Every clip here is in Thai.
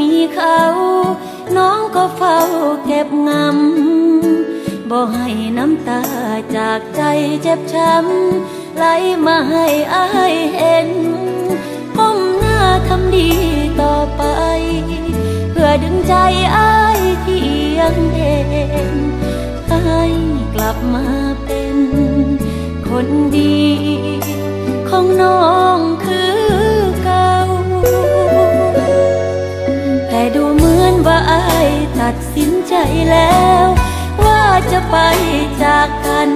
มีเขา น้องก็เฝ้าเก็บงำบ่ให้น้ำตาจากใจเจ็บช้ำไหลมาให้อายเห็นก้มหน้าทำดีต่อไป เพื่อดึงใจอายที่ยังเด่นอายกลับมาเป็น คนดีของน้อง ตัดสินใจแล้ว ว่าจะไปจากกัน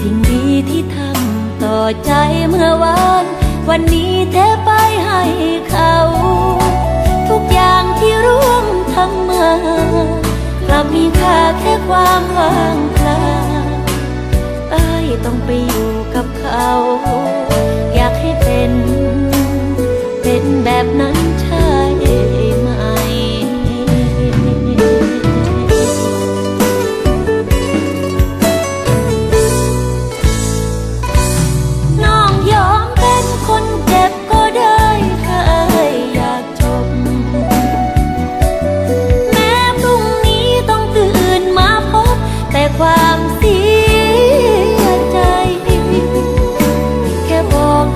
สิ่งดีที่ทำต่อใจเมื่อวาน วันนี้แทไป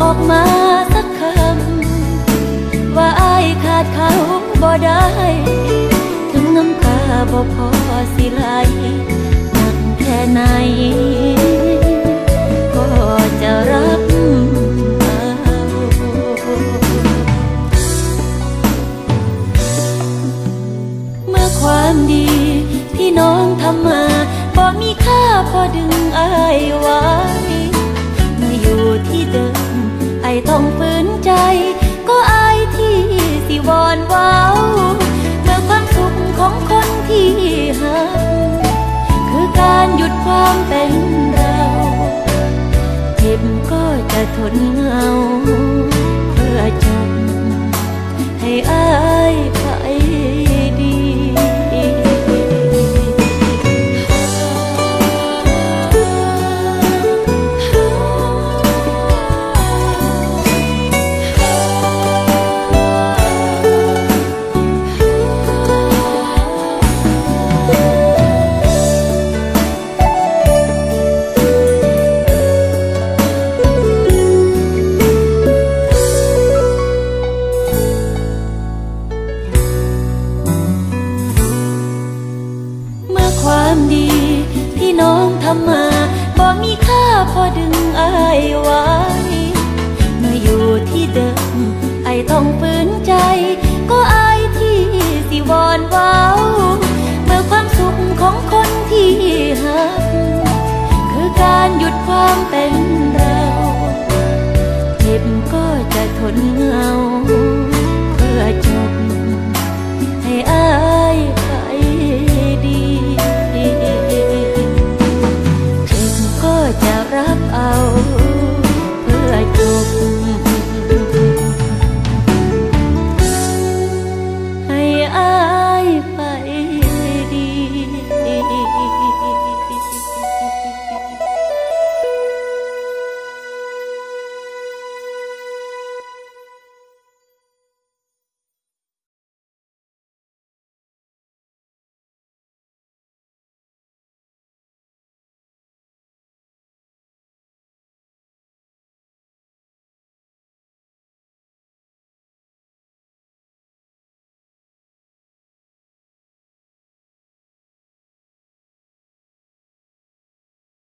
อกอกมาสักคำ ว่าอายขาดเขาบ่ได้ ถึงน้ำตาบ่พอสิไหลหนักแค่ไหน ก็จะรับเอาเมื่อความดีที่น้องทำมาบ่มีค่าพอดึงอายไว้ เข้มาบ่มีค่าพอดึงอายไว้เมื่ออยู่ที่เดิมไอต้องฝืนใจ ก็อายที่สิวอนว้าวเมื่อความสุขของคนที่หัก คือการหยุดความเป็น